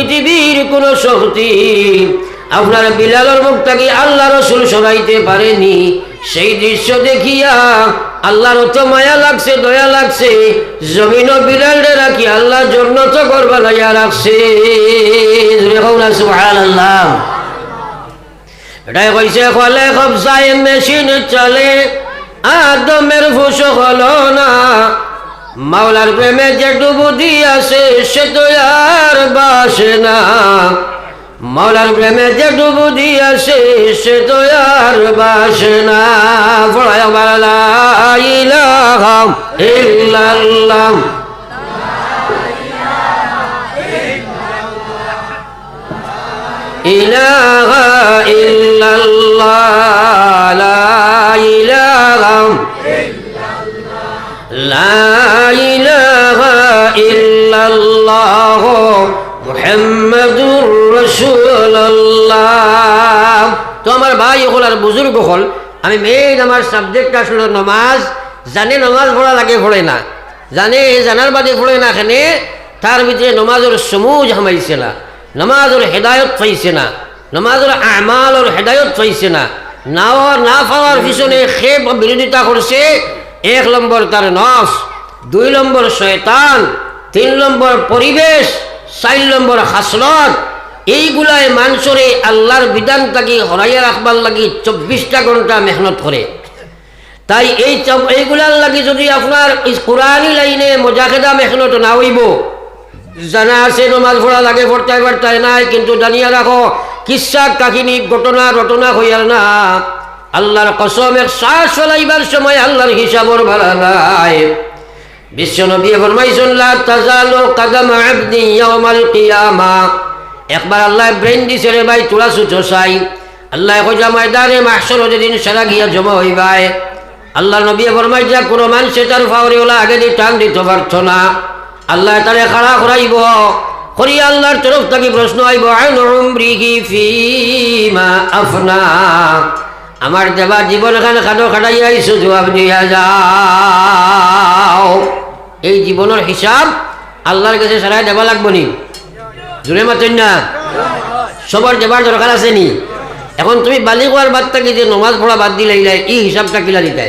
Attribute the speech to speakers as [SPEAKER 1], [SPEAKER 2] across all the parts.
[SPEAKER 1] পৃথিবীর কোন শক্তি আপনার বিলালের মুখটাকে আল্লাহ রসুল সরাইতে পারেনি। সেই দৃশ্য দেখিয়া আল্লাহর অত মায়া লাগছে, দয়া লাগছে। জমিন ও বিলালরে রাখি আল্লাহ জন্য তো করবা লাইয়া রাখছে। এটাই কইছে ফলে কবজায় মেশিন চলে আদমের ফুস হলো না। মাওলার প্রেমে যেটুকু দিয়াছে, সে তো আর বাসে না। মাওলার প্রেমে যেটুকু দিয়াছে, সে তো আর বাসে না। পড়ায় ইলাহা ইল্লাল্লাহ। তো আমার ভাই হল আর বুজুর্গ হল, আমি মেইন আমার সাবজেক্ট আসলে নমাজ, জানে নমাজ পড়া লাগে পড়ে না। জানে জানার বাদে পড়ে না এখানে তার ভিতরে নমাজের সমুজ হামাইছে না। নমাজের হেদায়ত পাইছে না। নমাজের আমালর হেদায়ত পাইছে না। নাওয়া না পাওয়ার পিছনে সে বিরোধিতা করছে এক নম্বর তার নস দুই নম্বর শয়তান, তিন নম্বর পরিবেশ চার নম্বর হাসলত এইগুলাই মানুষরে আল্লাহর বিধান থাকি হরাইয়া রাখবার লাগি চব্বিশটা ঘণ্টা মেহনত করে। তাই এই এইগুলার লাগি যদি আপনার কোরআনি লাইনে মজাকেদা মেহনত না হইব। জানা আছে নমাজ পড়া লাগে পড়তায় পড়তায় নাই, কিন্তু জানিয়া রাখো, কিসা কাহিনী, ঘটনা, রটনা হইয়ার না। আল্লাহর কসম, এক শ্বাস ফেলাইবার সময় আল্লাহর হিসাবর ভাড়া নাই। বিশ্ব নবী ফরমাইছেন, লা তাজালু কাদাম আবদি ইয়াউমাল কিয়ামা। একবার আল্লাহ ব্রেন দিছে রে ভাই, তোরা সুচো চাই আল্লাহ কইলা ময়দানে মাহশর যেদিন সারা গিয়া জমা হইবায়। আল্লাহ নবী ফরমাই যা কোনো মানুষে তার ফাওরে ওলা আগে দিয়ে টান দিতে পারত না। আল্লাহ তারে খাড়া করাইব। করি আল্লাহর তরফ থেকে প্রশ্ন আইব, আইন উমরিহি ফিমা আফনা? আমার দেবা জীবন এখানে খাটো খাটাই আইসো, জবাব দিয়া যাও। এই জীবনের হিসাব আল্লাহর কাছে সারাই দেবা লাগবো নি। জোরে মাতেন না সবার দেবার দরকার আছে নি। এখন তুমি বালি কোয়ার বাদ থাকি যে নমাজ পড়া বাদ দিলে এই হিসাবটা কিলা দিতে?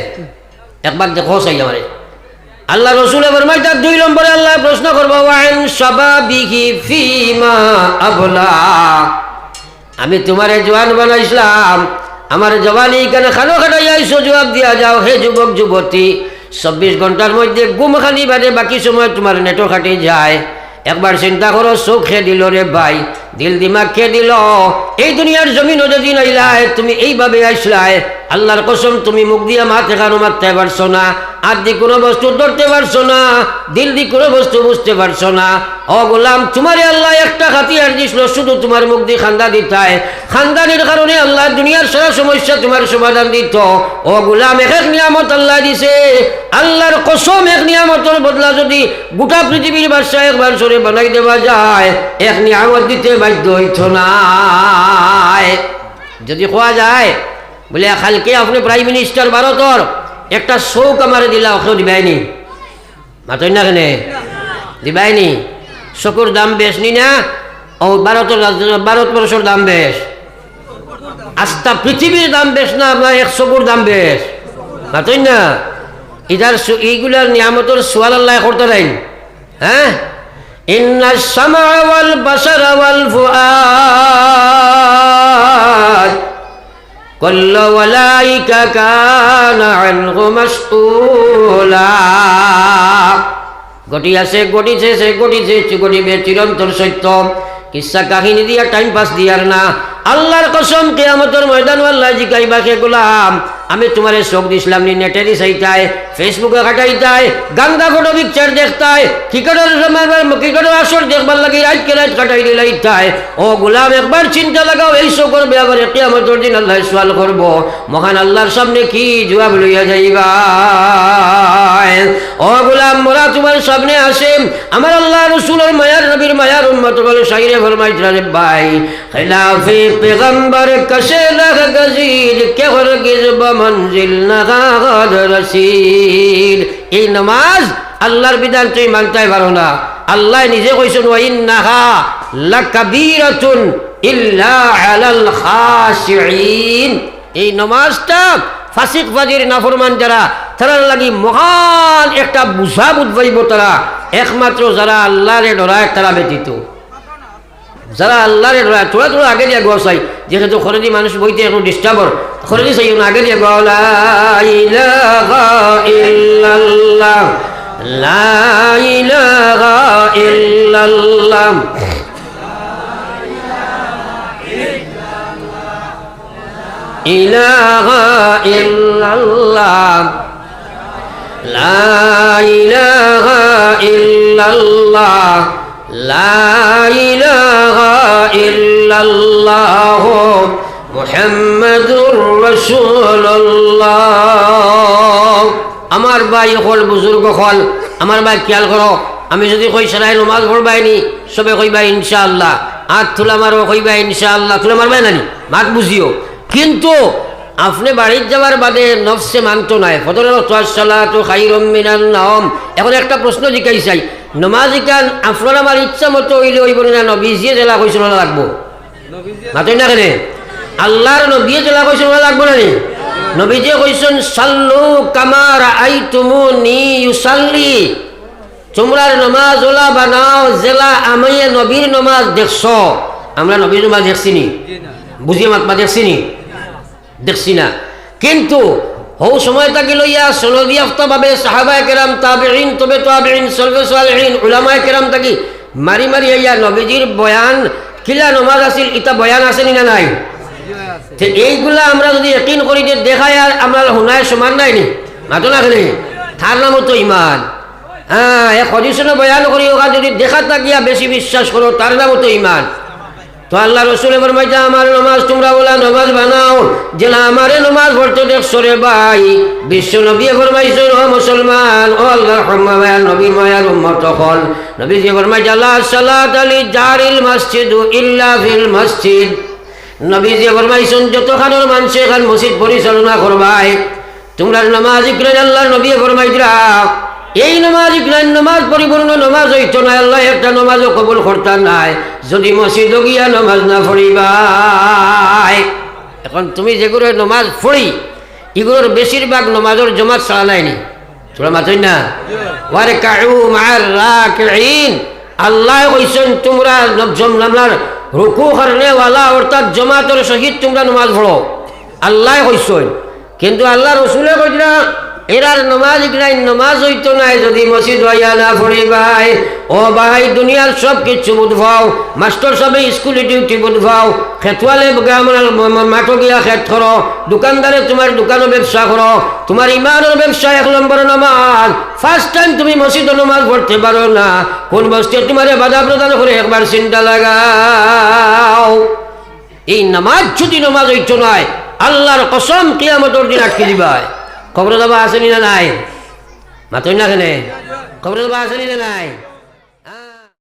[SPEAKER 1] একবার দেখো চাই আমারে। আল্লাহ রসুল ফরমাইতা দুই নম্বরে আল্লাহ প্রশ্ন করব, ওয়াইন সাবাবিহি ফিমা আবলা? আমি তোমারে জওয়ান বানাইছিলাম। আমার জওয়ানি কেন খানো খাটাই আইসো জবাব দিয়া যাও। হে যুবক, যুবতী, চব্বিশ ঘণ্টার মধ্যে গুম খালি বাদে বাকি সময় তোমার নেটো খাটি যায়। একবার চিন্তা করো সুখে দিল রে ভাই। দিল দিমাগ খেয়ে দিল? এই দুনিয়ার জমিন যেদিন আইলায় তুমি এইভাবে আইসলায় আল্লাহর কসম, তুমি মুখ দিয়া মাথে খানো মারতে পারছ না আর দি কোনো বস্তু ধরতে পারছ না, দিল দি কোনো বস্তু বুঝতে পারছ না। ও গোলাম, তোমারে আল্লাহ একটা হাতিয়ার দিছিল, শুধু তোমার মুখ দিয়ে খান্দা দিতায় খানদানির কারণে আল্লাহ দুনিয়ার সারা সমস্যা তোমার সমাধান দিত। ও গোলাম, এক এক নিয়ামত আল্লাহ দিছে। আল্লাহর কসম, এক নিয়ামতের বদলা যদি গোটা পৃথিবীর বাদশাহ একবার সরে বানাই দেওয়া যায়, এক নিয়ামত দিতে বাধ্য হইত না যদি কোয়া যায়, বলে কালকে আপনি প্রাইম মিনিস্টার ভারতর একটা শৌক আমার দিলা ওকেও দিবাইনি। মাতই না কেনে? দিবাইনি। চকুর দাম বেশ নি না? ও ভারতের ভারতবর্ষের দাম বেশ আস্তা পৃথিবীর দাম বেশ না আপনার এক চকুর দাম বেশ মাতই না? ইধার এইগুলার নিয়ামতর সোয়াল আল্লাহ করতে নাই হ্যাঁ ইন্না সামা ওয়াল বাসার ওয়াল ফুআদ كل أولئك كان عنه مسؤولا গটি আছে গটিছে সে গটিছে গটিবে চিরন্তর সত্য কিসা কাহিনী দিয়া টাইম পাস দিয়ার না আল্লাহর কসম কেয়ামতের ময়দান আল্লাহ জিকাইবা সে গোলাম আমি তোমারে চোখ দিছিলাম নি নেটে দি ফেসবুকে কাটাইতাই গান্দা ফটো পিকচার দেখতাই ক্রিকেটের ক্রিকেটের আসর দেখবার লাগি রাত কে রাত কাটাই দিলাইতাই ও গোলাম, একবার চিন্তা লাগাও, এই চোখর ব্যাপারে কেয়ামতের দিন আল্লাহ সোয়াল করব। মহান আল্লাহর সামনে কি জবাব লইয়া যাইবা? ও গোলাম, মোরা তোমার সামনে আসে। আমার আল্লাহ রসুলের মায়ার নবীর মায়ার উন্মত বলে সাইরে ফরমাইতরা রে ভাই। খেলাফে পেগম্বর কসে লগ গজির কে হরগিজ বমঞ্জিল নাগাদ রসিদ এই নামাজ আল্লাহর বিধান তুই মানতে পারো না। আল্লাহ নিজে কইছেন, ওয়াইন্নাহা লাকাবীরাতুন ইল্লা আলাল খাশিঈন। এই নমাজটা ফাসিক ফাজির নাফরমান যারা তারা লাগি মহান একটা বুঝা বুঝবাইব তারা। একমাত্র যারা আল্লাহরে ডরায় তারা ব্যতীত। যারা আল্লাহরে তোরা তোরা আগে দিয়ে গোসাই। যেহেতু খরদি মানুষ বইতে একটু ডিস্টার্বর খরদি চাই আগে দিয়ে গোয়া ইলাহা ইল্লাল্লাহ, লা ইলাহা ইল্লাল্লাহ। আমার ভাই হল বুজুর্গ হল আমার ভাই খেয়াল করো, আমি যদি কই সেরাই নমাজ পড়বাইনি, সবে কইবা ইনশাআল্লাহ। হাত তুলা মারো, কইবা ইনশাআল্লাহ, তুলা মারবাই নানি মাত বুঝিও। কিন্তু আপনি বাড়ির যাওয়ার বাদে নফসে মানত নাই। ফদরের সালাত খাইরম মিনান নাম এখন একটা প্রশ্ন জিজ্ঞাসা চাই নমাজ ইকান আপনার আমার ইচ্ছা মতো হইলে হইব না নবীজিয়ে জেলা কইছিল না লাগবো। মাতই না কেনে? আল্লাহর নবীয়ে জেলা কইছিল না লাগবো না নবীজিয়ে কইছেন, সাল্লু কামার আই তুমু নি ইউসাল্লি নমাজ ওলা বানাও, জেলা আমি নবীর নমাজ দেখছ। আমরা নবীর নমাজ দেখছি নি। বুঝিয়ে মাতমা দেখছি নি। দেখছি না। কিন্তু হৌ সময় তাকে লইয়া? সনদি আফতাভাবে সাহাবায় কেরাম তাবেইন তবে তাবেইন সলবে সালেহিন, উলামায় কেরাম তাকি মারি মারি আইয়া নবীজির বয়ান, কিলা নমাজ আছিল ইটা বয়ান আছে না নাই? এইগুলা আমরা যদি একিন করি যে দেখায় আর আমরা শুনায় সমান নাই নি? মাতো না খেলে? তার নামও তো ইমান। হ্যাঁ এক সদিশনে বয়ান করি ওরা যদি দেখা থাকিয়া বেশি বিশ্বাস করো, তার নামও তো ইমান। তো আল্লাহ রসুল ফরমাইছে, আমার নমাজ তোমরা বলা, নমাজ বানাও। জেলা, আমারে নমাজ পড়তে দেখছ রে ভাই? বিশ্ব নবী ফরমাইছে, ও মুসলমান, ও আল্লাহ রহমান নবী মায়ার উম্মত হল। নবী যে ফরমাইছে, আল্লাহ, সালাত আলী জারিল মসজিদ ইল্লা ফিল মসজিদ। নবী যে ফরমাইছেন যতখানোর মানুষ এখান মসজিদ পরিচালনা করবাই তোমরা নামাজ ইকরান আল্লাহ নবী ফরমাইছিলা এই নামাজ ইকরান নামাজ, পরিপূর্ণ নামাজ হইতো না। আল্লাহ একটা নামাজও কবুল করতাম নাই। যদি মসজিদ গিয়া নামাজ না পড়িবাই, এখন তুমি যেগুলো নামাজ পড়ি, এগুলোর বেশিরভাগ নামাজের জমাত ছাড়া নাইনি। তোরা মাতই না? ওয়ারে কাউ মার রাকিন আল্লাহ কইছেন, তোমরা নামলার রুকু করনে ওয়ালা, অর্থাৎ জমাতের সহিত তোমরা নমাজ পড়ো। আল্লাহ কইছেন, কিন্তু আল্লাহ রসুলে কইরা এরার নমাজ নাই? নমাজ হইতো নাই যদি মসজিদ হইয়া না পড়িবাই ও ভাই, দুনিয়ার সব কিছু বুধবাও। মাস্টার সবে স্কুলে ডিউটি বুধবাও। খেতুয়ালে মাঠ গিয়া খেত করো। দোকানদারে তোমার দোকানও ব্যবসা করো। তোমার ইমানের ব্যবসা এক নম্বর নমাজ। ফার্স্ট টাইম তুমি মসজিদ নমাজ পড়তে পারো না। কোন বস্তে তোমার বাধা প্রদান করে একবার চিন্তা লাগাও। এই নামাজ যদি নমাজ হইতো নয় আল্লাহর কসম কিয়ামতর দিন আটকে দিবায় খবর দাবা আসেনি না নাই? মাতই না কেনে? খবর দাবা আসেনি না নাই?